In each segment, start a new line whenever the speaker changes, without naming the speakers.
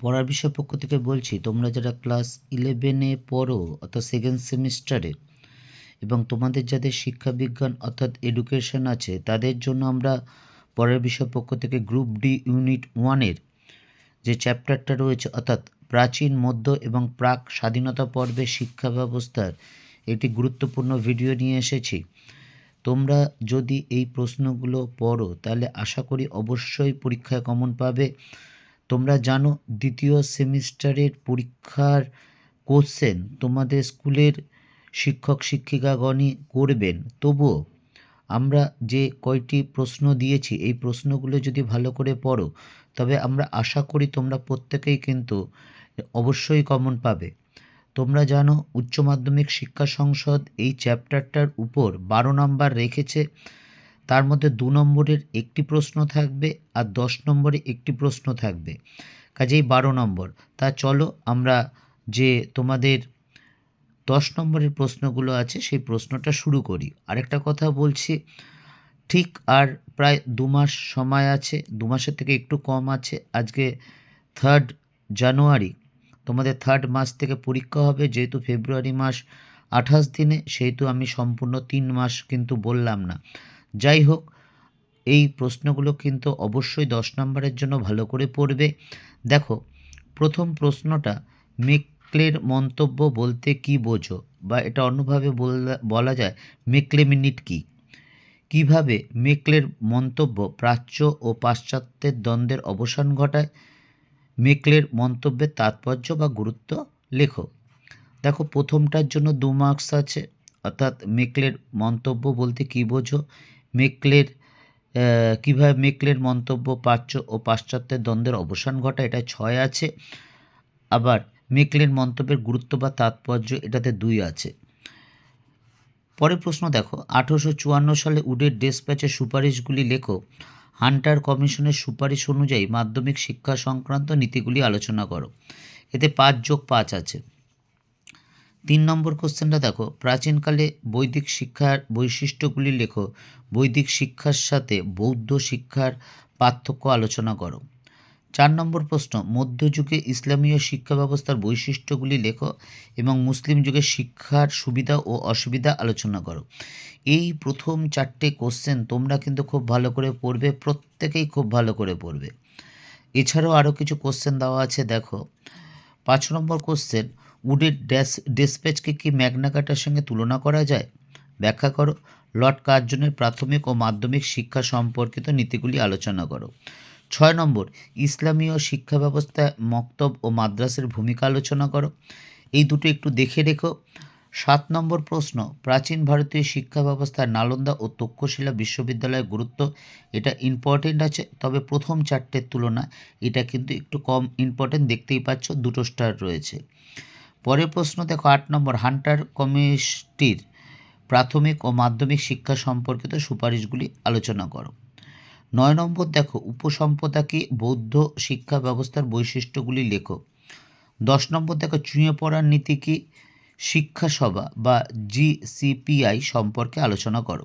পড়ার বিষয় পক্ষ থেকে বলছি, তোমরা যারা ক্লাস ইলেভেনে পড়ো অর্থাৎ সেকেন্ড সেমিস্টারে এবং তোমাদের যাদের শিক্ষা বিজ্ঞান অর্থাৎ এডুকেশন আছে, তাদের জন্য আমরা পরের বিষয় পক্ষ থেকে গ্রুপ ডি ইউনিট ওয়ানের যে চ্যাপ্টারটা রয়েছে, অর্থাৎ প্রাচীন, মধ্য এবং প্রাক স্বাধীনতা পর্বে শিক্ষা ব্যবস্থার একটি গুরুত্বপূর্ণ ভিডিও নিয়ে এসেছি। তোমরা যদি এই প্রশ্নগুলো পড়ো, তাহলে আশা করি অবশ্যই পরীক্ষায় কমন পাবে। তোমরা জানো, দ্বিতীয় সেমিস্টারের পরীক্ষার কোশ্চেন তোমাদের স্কুলের শিক্ষক শিক্ষিকাগণই করবেন। তবুও আমরা যে কয়টি প্রশ্ন দিয়েছি, এই প্রশ্নগুলো যদি ভালো করে পড়ো, তবে আমরা আশা করি তোমরা প্রত্যেকেই কিন্তু অবশ্যই কমন পাবে। তোমরা জানো, উচ্চ মাধ্যমিক শিক্ষা সংসদ এই চ্যাপ্টারটার উপর বারো নাম্বার রেখেছে। তার মধ্যে দু নম্বরের একটি প্রশ্ন থাকবে আর দশ নম্বরে একটি প্রশ্ন থাকবে। কাজেই বারো নম্বর। তা চলো আমরা যে তোমাদের দশ নম্বরের প্রশ্নগুলো আছে সেই প্রশ্নটা শুরু করি। আরেকটা কথা বলছি, ঠিক আর প্রায় দু মাস সময় আছে, দু মাসের থেকে একটু কম আছে। আজকে থার্ড জানুয়ারি তোমাদের থার্ড মাস থেকে পরীক্ষা হবে, যেহেতু ফেব্রুয়ারি মাস আঠাশ দিনে, সেহেতু আমি সম্পূর্ণ তিন মাস কিন্তু বললাম না। যাই হোক, এই প্রশ্নগুলো কিন্তু অবশ্যই দশ নম্বরের জন্য ভালো করে পড়বে। দেখো, প্রথম প্রশ্নটা, মেকলের মন্তব্য বলতে কি বোঝো? বা এটা অন্যভাবে বলা- যায়, মেকলে মিনিট কী? কীভাবে মেকলের মন্তব্য প্রাচ্য ও পাশ্চাত্যের দ্বন্দ্বের অবসান ঘটায়? মেকলের মন্তব্যের তাৎপর্য বা গুরুত্ব লেখো। দেখো, প্রথমটার জন্য দু মার্কস আছে, অর্থাৎ মেকলের মন্তব্য বলতে কী বোঝো? মেকলের কীভাবে মেকলের মন্তব্য প্রাচ্য ও পাশ্চাত্যের দ্বন্দ্বের অবসান ঘটা এটা ছয় আছে। আবার মেকলের মন্তব্যের গুরুত্ব বা তাৎপর্য এটাতে দুই আছে। পরের প্রশ্ন দেখো, আঠেরোশো চুয়ান্ন সালে উডের ডেসপ্যাচের সুপারিশগুলি লেখো। হান্টার কমিশনের সুপারিশ অনুযায়ী মাধ্যমিক শিক্ষা সংক্রান্ত নীতিগুলি আলোচনা করো। এতে পাঁচ যোগ পাঁচ আছে। তিন নম্বর কোশ্চেনটা দেখো, প্রাচীনকালে বৈদিক শিক্ষার বৈশিষ্ট্যগুলি লেখো, বৈদিক শিক্ষার সাথে বৌদ্ধ শিক্ষার পার্থক্য আলোচনা করো। চার নম্বর প্রশ্ন, মধ্যযুগে ইসলামীয় শিক্ষা ব্যবস্থার বৈশিষ্ট্যগুলি লেখো এবং মুসলিম যুগের শিক্ষার সুবিধা ও অসুবিধা আলোচনা করো। এই প্রথম চারটে কোশ্চেন তোমরা কিন্তু খুব ভালো করে পড়বে, প্রত্যেকেই খুব ভালো করে পড়বে। এছাড়াও আরও কিছু কোশ্চেন দেওয়া আছে, দেখো। পাঁচ নম্বর কোশ্চেন উডের ড্যাস ডেসপ্যাচকে কি ম্যাগনাকাটার সঙ্গে তুলনা করা যায়? ব্যাখ্যা করো। লর্ড কার্জনের প্রাথমিক ও মাধ্যমিক শিক্ষা সম্পর্কিত নীতিগুলি আলোচনা করো। ছয় নম্বর, ইসলামীয় শিক্ষা ব্যবস্থায় মক্তব ও মাদ্রাসের ভূমিকা আলোচনা করো। এই দুটো একটু দেখে রেখো। সাত নম্বর প্রশ্ন, প্রাচীন ভারতীয় শিক্ষা ব্যবস্থায় নালন্দা ও তক্ষশিলা বিশ্ববিদ্যালয়ের গুরুত্ব এটা ইম্পর্টেন্ট আছে, তবে প্রথম চারটের তুলনা এটা কিন্তু একটু কম ইম্পর্টেন্ট দেখতেই পাচ্ছ, দুটো স্টার রয়েছে। পরের প্রশ্ন, দেখো আট নম্বর, হান্টার কমিটির প্রাথমিক ও মাধ্যমিক শিক্ষা সম্পর্কিত সুপারিশগুলি আলোচনা করো। নয় নম্বর, দেখো উপসম্পদা কি? বৌদ্ধ শিক্ষা ব্যবস্থার বৈশিষ্ট্যগুলি লেখো। দশ নম্বর, দেখো চুঁয়ে পড়ার নীতি কি? শিক্ষা সভা বা জিসিপিআই সম্পর্কে আলোচনা করো।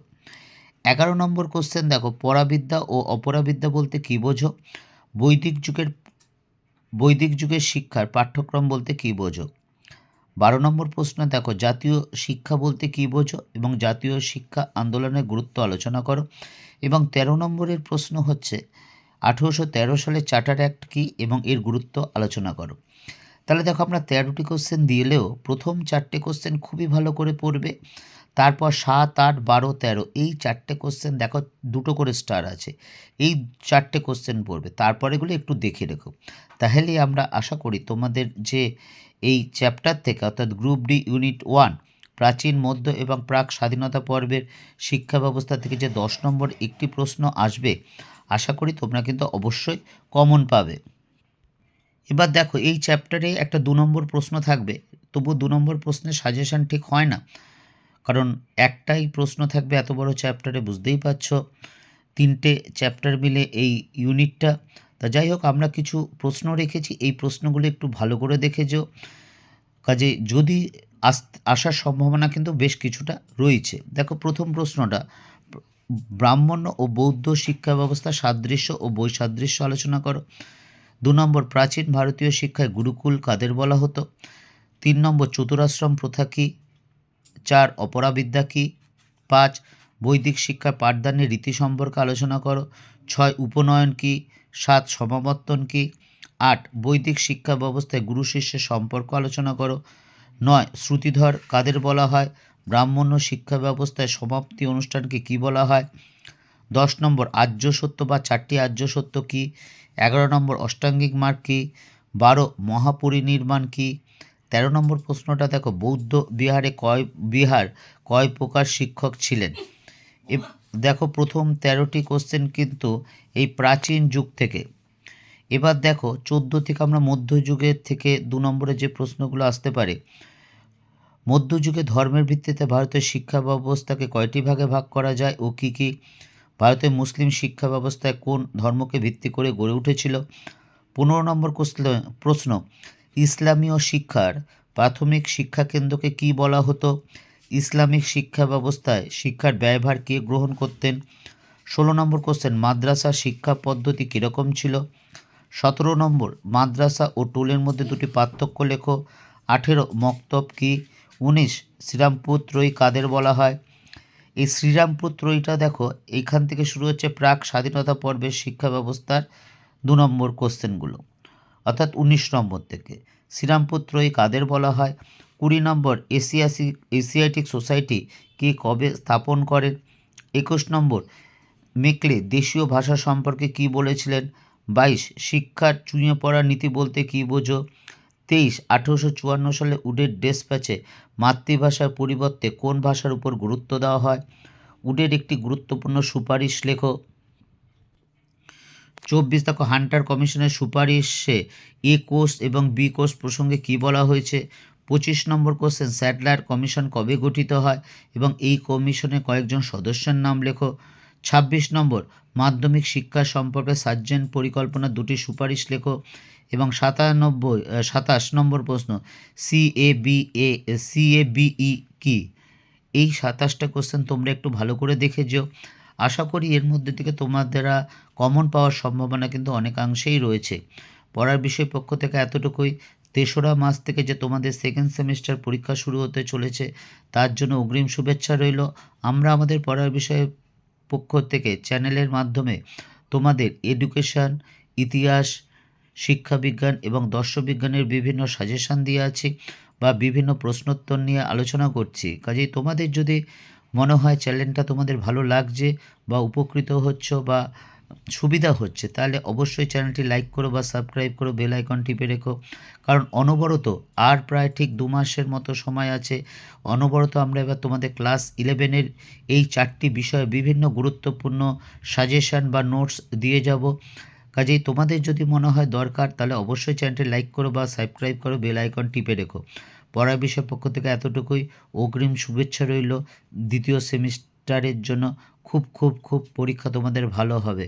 এগারো নম্বর কোশ্চেন দেখো পরাবিদ্যা ও অপরাবিদ্যা বলতে কী বোঝো? বৈদিক যুগের বৈদিক যুগের শিক্ষার পাঠ্যক্রম বলতে কী বোঝো? বারো নম্বর প্রশ্ন, দেখো, জাতীয় শিক্ষা বলতে কী বোঝো এবং জাতীয় শিক্ষা আন্দোলনের গুরুত্ব আলোচনা করো। এবং তেরো নম্বরের প্রশ্ন হচ্ছে, আঠেরোশো তেরো সালে চার্টার অ্যাক্ট কী এবং এর গুরুত্ব আলোচনা করো। তাহলে দেখো আমরা তেরোটি কোশ্চেন দিলেও প্রথম চারটে কোশ্চেন খুবই ভালো করে পড়বে। তারপর সাত, আট, বারো, তেরো, এই চারটে কোশ্চেন দেখো দুটো করে স্টার আছে। এই চারটে কোশ্চেন পড়বে। তারপর এগুলো একটু দেখে রেখো। তাহলেই আমরা আশা করি তোমাদের যে এই চ্যাপ্টার থেকে অর্থাৎ গ্রুপ ডি ইউনিট ওয়ান প্রাচীন, মধ্য এবং প্রাক স্বাধীনতা পর্বের শিক্ষা ব্যবস্থা থেকে যে দশ নম্বর একটি প্রশ্ন আসবে, আশা করি তোমরা কিন্তু অবশ্যই কমন পাবে। এবার দেখো, এই চ্যাপ্টারে একটা দু নম্বর প্রশ্ন থাকবে। তবু দু নম্বর প্রশ্নের সাজেশন ঠিক হয় না। কারণ একটাই প্রশ্ন থাকবে এত বড় চ্যাপ্টারে বুঝতেই পারছ। তিনটে চ্যাপ্টার মিলে এই ইউনিটটা তা যাই হোক, আমরা কিছু প্রশ্ন রেখেছি। এই প্রশ্নগুলো একটু ভালো করে দেখে যেও কাজে যদি আস, আসার সম্ভাবনা কিন্তু বেশ কিছুটা রয়েছে। দেখো, প্রথম প্রশ্নটা। ব্রাহ্মণ্য ও বৌদ্ধ শিক্ষা ব্যবস্থা সাদৃশ্য ও বৈসাদৃশ্য আলোচনা করো। দু নম্বর প্রাচীন ভারতীয় শিক্ষায় গুরুকুল কাদের বলা হতো? তিন নম্বর চতুরাশ্রম প্রথা কী? চার, অপরাবিদ্যা কী? পাঁচ, বৈদিক শিক্ষা পাঠদানের রীতি সম্পর্কে আলোচনা করো। ছয়, উপনয়ন কী? সাত, সমাবর্তন কী? আট, বৈদিক শিক্ষা ব্যবস্থায় গুরু শিষ্যের সম্পর্ক আলোচনা করো। নয়, শ্রুতিধর কাদের বলা হয়? ব্রাহ্মণ্য শিক্ষা ব্যবস্থায় সমাপ্তি অনুষ্ঠানকে কী বলা হয়? দশ নম্বর আর্য সত্য বা চারটি আর্য সত্য কী? এগারো নম্বর অষ্টাঙ্গিক মার্গ কী? বারো মহাপরিনির্মাণ কী? তেরো নম্বর প্রশ্নটা দেখো, বৌদ্ধ বিহারে কয়, বিহার কয় প্রকার শিক্ষক ছিলেন? দেখো, প্রথম তেরোটি কোশ্চেন কিন্তু এই প্রাচীন যুগ থেকে। এবার দেখো, চোদ্দ থেকে আমরা মধ্যযুগের থেকে দু নম্বরে যে প্রশ্নগুলো আসতে পারে মধ্যযুগে ধর্মের ভিত্তিতে ভারতের শিক্ষা ব্যবস্থাকে কয়টি ভাগে ভাগ করা যায় ও কী কী? ভারতের মুসলিম শিক্ষা ব্যবস্থায় কোন ধর্মকে ভিত্তি করে গড়ে উঠেছিল? পনেরো নম্বর প্রশ্ন, ইসলামীয় শিক্ষার প্রাথমিক শিক্ষা কেন্দ্রকে কী বলা হতো? ইসলামিক শিক্ষা ব্যবস্থায় শিক্ষার ব্যয়ভার কে গ্রহণ করতেন? ষোলো নম্বর কোশ্চেন, মাদ্রাসা শিক্ষা পদ্ধতি কীরকম ছিল? সতেরো নম্বর, মাদ্রাসা ও টোলের মধ্যে দুটি পার্থক্য লেখো। আঠেরো, মক্তব কি? উনিশ শ্রীরামপুত্রই কাদের বলা হয়? এই ত্রয়ীটা দেখো, এইখান থেকে শুরু হচ্ছে প্রাক স্বাধীনতা পর্বের শিক্ষা ব্যবস্থার দু নম্বর কোশ্চেনগুলো, অর্থাৎ উনিশ নম্বর থেকে। শ্রীরামপুর ত্রয়ী কাদের বলা হয়? কুড়ি নম্বর এশিয়াসি এশিয়াটিক সোসাইটি কে কবে স্থাপন করেন একুশ নম্বর, মেকলে দেশীয় ভাষা সম্পর্কে কী বলেছিলেন? বাইশ, শিক্ষার চুঁয়ে পড়া নীতি বলতে কী বোঝো? তেইশ, আঠেরোশো চুয়ান্ন সালে উডের ডেসপ্যাচে মাতৃভাষার পরিবর্তে কোন ভাষার উপর গুরুত্ব দেওয়া হয়? উডের একটি গুরুত্বপূর্ণ সুপারিশ লেখো। চব্বিশ, দেখো, হান্টার কমিশনের সুপারিশে এ কোর্স এবং বি কোর্স প্রসঙ্গে কী বলা হয়েছে? পঁচিশ নম্বর কোশ্চেন স্যাটেলাইট কমিশন কবে গঠিত হয়? এবং এই কমিশনের কয়েকজন সদস্যের নাম লেখো। ছাব্বিশ নম্বর, মাধ্যমিক শিক্ষা সম্পর্কে সার্জেন্ট পরিকল্পনা দুটি সুপারিশ লেখো। এবং সাতানব্বই সাতাশ নম্বর প্রশ্ন, C A B A, C A B কী? এই সাতাশটা কোশ্চেন তোমরা একটু ভালো করে দেখে যেও। আশা করি এর মধ্যে থেকে তোমাদের কমন পাওয়ার সম্ভাবনা কিন্তু অনেকাংশেই রয়েছে। পড়ার বিষয় পক্ষ থেকে এতটুকুই। তেসরা মাস থেকে যে তোমাদের সেকেন্ড সেমিস্টার পরীক্ষা শুরু হতে চলেছে, তার জন্য অগ্রিম শুভেচ্ছা রইল। আমরা আমাদের পড়ার বিষয়ে পক্ষ থেকে চ্যানেলের মাধ্যমে তোমাদের এডুকেশন ইতিহাস শিক্ষাবিজ্ঞান এবং দর্শবিজ্ঞানের বিভিন্ন সাজেশান দিয়ে আছি বা বিভিন্ন প্রশ্নোত্তর নিয়ে আলোচনা করছি। কাজেই তোমাদের যদি মনে হয় চ্যানেলটা তোমাদের ভালো লাগছে বা উপকৃত হচ্ছ বা সুবিধা হচ্ছে, তাহলে অবশ্যই চ্যানেলটি লাইক করো বা সাবস্ক্রাইব করো বেল আইকন টিপে রেখো। কারণ অনবরত, আর প্রায় ঠিক দু মাসের মতো সময় আছে, অনবরত আমরা এবার তোমাদের ক্লাস ইলেভেনের এই চারটি বিষয়ে বিভিন্ন গুরুত্বপূর্ণ সাজেশন বা নোটস দিয়ে যাব। কাজেই তোমাদের যদি মনে হয় দরকার, তাহলে অবশ্যই চ্যানেলটি লাইক করো বা সাবস্ক্রাইব করো, বেল আইকন টিপে রেখো। পড়ার বিষয় পক্ষ থেকে এতটুকুই। অগ্রিম শুভেচ্ছা রইল। দ্বিতীয় সেমিস্টারের জন্য খুব খুব খুব পরীক্ষা তোমাদের ভালো হবে।